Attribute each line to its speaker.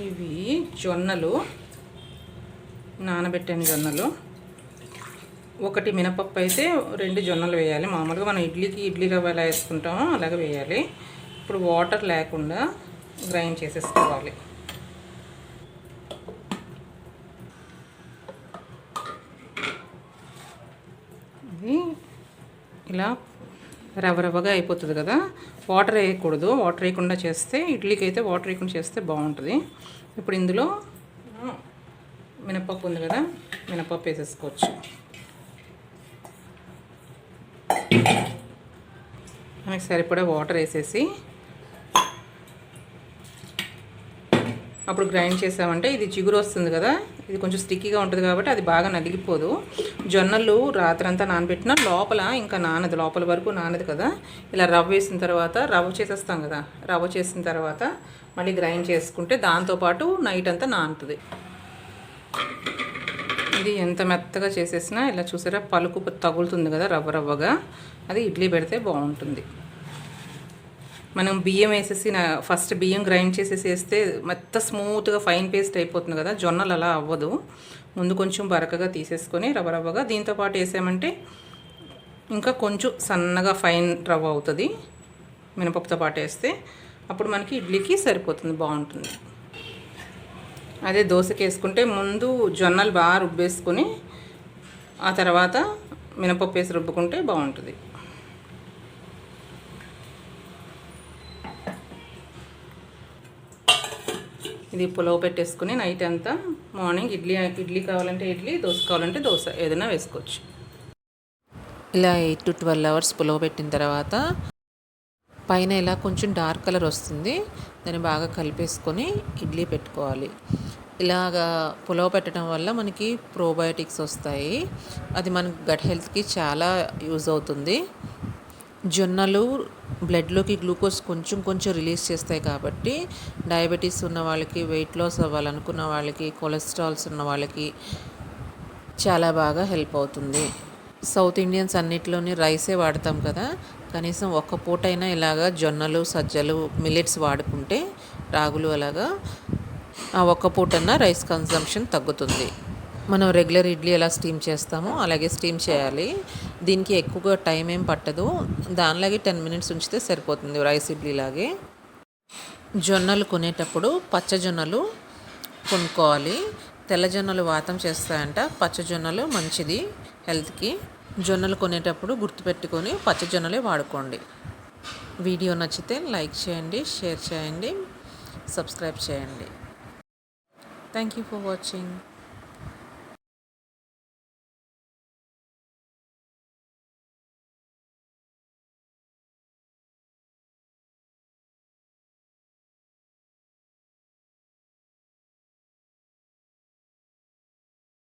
Speaker 1: ఇవి జొన్నలు నానబెట్టని జొన్నలు. ఒకటి మినపప్పు అయితే రెండు జొన్నలు వేయాలి. మామూలుగా మనం ఇడ్లీకి ఇడ్లీ రవ్వ ఎలా వేసుకుంటామో అలాగే వేయాలి. ఇప్పుడు వాటర్ లేకుండా గ్రైండ్ చేసేసుకోవాలి. ఇది ఇలా రవ్వ రవ్వగా అయిపోతుంది కదా. వాటర్ వేయకూడదు. వాటర్ వేయకుండా చేస్తే ఇడ్లీకి అయితే వాటర్ వేయకుండా చేస్తే బాగుంటుంది. ఇప్పుడు ఇందులో మినపప్పు ఉంది కదా. మినపప్పు వేసేసుకోవచ్చు. మనకి సరిపడా వాటర్ వేసేసి అప్పుడు గ్రైండ్ చేసామంటే ఇది చిగురు వస్తుంది కదా ఇది కొంచెం స్టిక్కీగా ఉంటుంది కాబట్టి అది బాగా నలిగిపోదు. జొన్నలు రాత్రంతా నానబెట్టిన లోపల ఇంకా నానదు లోపల వరకు నానదు కదా. ఇలా రవ్వ వేసిన తర్వాత రవ్వ చేసేస్తాం కదా రవ్వ చేసిన తర్వాత మళ్ళీ గ్రైండ్ చేసుకుంటే దాంతోపాటు నైట్ అంతా నానుతుంది. ఇది ఎంత మెత్తగా చేసేసినా ఇలా చూసారా పలుకు తగులుతుంది కదా రవ్వ రవ్వగా. అది ఇడ్లీ పెడితే బాగుంటుంది. మనం బియ్యం వేసేసి నా- ఫస్ట్ బియ్యం గ్రైండ్ చేసేసి వేస్తే మెత్త స్మూత్గా ఫైన్ పేస్ట్ అయిపోతుంది కదా జొన్నలు అలా అవ్వదు. ముందు కొంచెం బరకగా తీసేసుకొని రవ్వ రవ్వగా దీంతో పాటు వేసామంటే ఇంకా కొంచెం సన్నగా ఫైన్ రవ్వ అవుతుంది. మినపప్పుతో పాటు వేస్తే అప్పుడు మనకి ఇడ్లీకి సరిపోతుంది బాగుంటుంది. అదే దోశకి వేసుకుంటే ముందు జొన్నలు బాగా రుబ్బేసుకొని ఆ తర్వాత మినపప్పు వేసి రుబ్బుకుంటే బాగుంటుంది. ఇది పులవ పెట్టేసుకుని నైట్ అంతా మార్నింగ్ ఇడ్లీ ఇడ్లీ కావాలంటే ఇడ్లీ దోశ కావాలంటే దోశ ఏదైనా వేసుకోవచ్చు.
Speaker 2: ఇలా ఎయిట్ టు ట్వెల్వ్ అవర్స్ పులవ పెట్టిన తర్వాత పైన ఇలా కొంచెం డార్క్ కలర్ వస్తుంది. దాన్ని బాగా కలిపేసుకొని ఇడ్లీ పెట్టుకోవాలి. ఇలాగా పులవ పెట్టడం వల్ల మనకి ప్రోబయోటిక్స్ వస్తాయి. అది మన గట్ హెల్త్కి చాలా యూజ్ అవుతుంది. జొన్నలు బ్లడ్లోకి గ్లూకోజ్ కొంచెం కొంచెం రిలీజ్ చేస్తాయి కాబట్టి డయాబెటీస్ ఉన్న వాళ్ళకి వెయిట్ లాస్ అవ్వాలనుకున్న వాళ్ళకి కొలెస్ట్రాల్స్ ఉన్న వాళ్ళకి చాలా బాగా హెల్ప్ అవుతుంది. సౌత్ ఇండియన్స్ అన్నిటిలోని రైసే వాడతాం కదా. కనీసం ఒక్క పూటైనా ఇలాగా జొన్నలు సజ్జలు మిల్లెట్స్ వాడుకుంటే రాగులు అలాగా ఆ ఒక్క పూటన్నా రైస్ కన్సంప్షన్ తగ్గుతుంది. మనం రెగ్యులర్ ఇడ్లీ ఎలా స్టీమ్ చేస్తామో అలాగే స్టీమ్ చేయాలి. దీనికి ఎక్కువగా టైం ఏం పట్టదు. దానిలాగే టెన్ మినిట్స్ ఉంచితే సరిపోతుంది రైస్ ఇడ్లీ లాగే జొన్నలు కొనేటప్పుడు పచ్చజొన్నలు కొనుక్కోవాలి. తెల్ల జొన్నలు వాతం చేస్తాయంట. పచ్చజొన్నలు మంచిది హెల్త్కి. జొన్నలు కొనేటప్పుడు గుర్తుపెట్టుకొని పచ్చజొన్నలే వాడుకోండి. వీడియో నచ్చితే లైక్ చేయండి షేర్ చేయండి సబ్స్క్రైబ్ చేయండి. Thank you for watching.